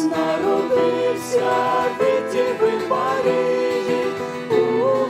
народився від Діви Марії у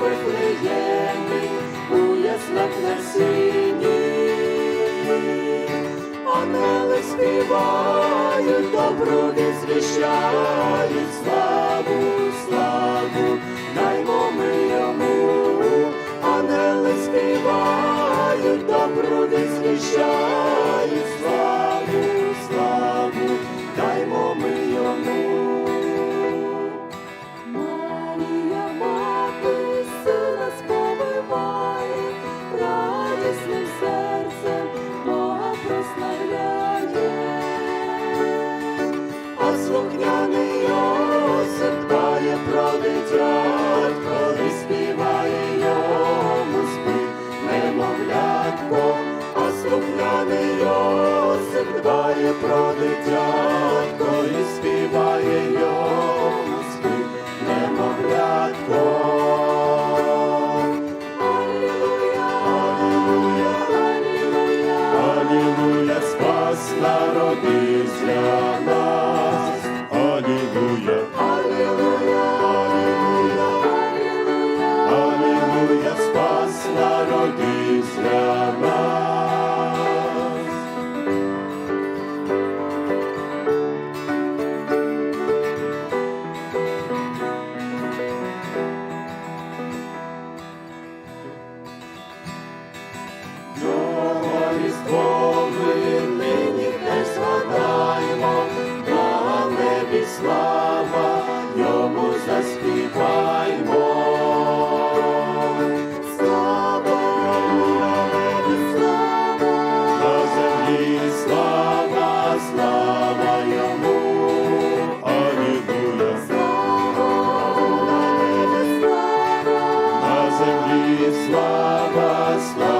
Вифлеємі, у яслах на сіні. Ангели співають, добру візвіщають, славу, славу, даймо ми йому. Ангели співають, добру візвіщають, слухняний дбає про дитят, коли співає йому немовлятко, а слухняний дбає про дитят, коли співає йому спів. Немовлятко. Алілуя, алілуя, спас народився слава, йому заспіваймо. Слава слава, на землі слава, слава йому. Алілуя. Слава, на землі слава, слава